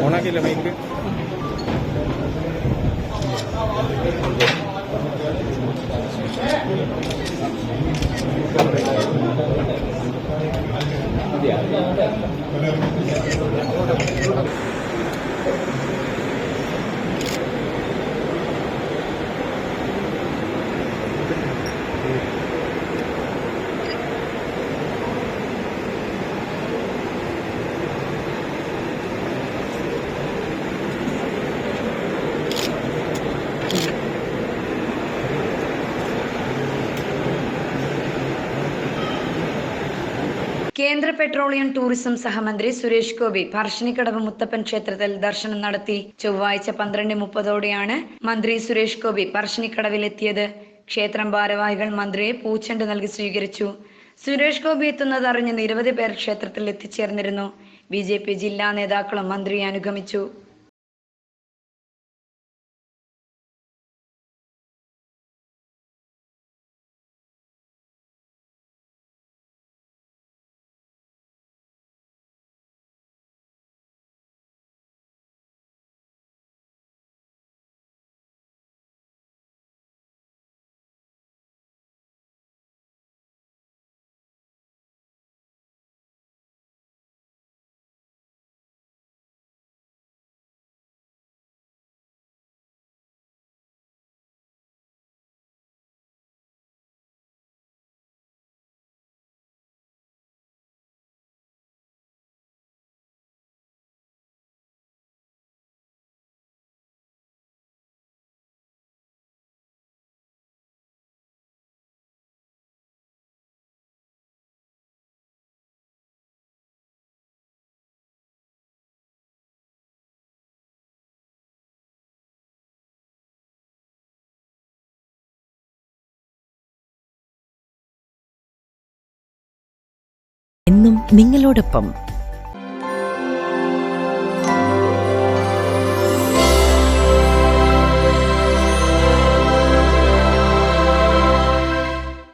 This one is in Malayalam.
ഓണാക്കില്ല മൈക്ക് അതെ അതെ കേന്ദ്ര പെട്രോളിയം ടൂറിസം സഹമന്ത്രി സുരേഷ് ഗോപി പറശ്ശിനിക്കടവ് മുത്തപ്പൻ ക്ഷേത്രത്തിൽ ദർശനം നടത്തി. ചൊവ്വാഴ്ച പന്ത്രണ്ട് മുപ്പതോടെയാണ് മന്ത്രി സുരേഷ് ഗോപി പറശ്ശിനിക്കടവിൽ എത്തിയത് ക്ഷേത്രം ഭാരവാഹികൾ മന്ത്രിയെ പൂച്ചെണ്ട് നൽകി സ്വീകരിച്ചു. സുരേഷ് ഗോപി എത്തുന്നത് അറിഞ്ഞ് നിരവധി പേർ ക്ഷേത്രത്തിൽ എത്തിച്ചേർന്നിരുന്നു. ബി ജില്ലാ നേതാക്കളും മന്ത്രിയെ അനുഗമിച്ചു. എന്നും നിങ്ങളോടൊപ്പം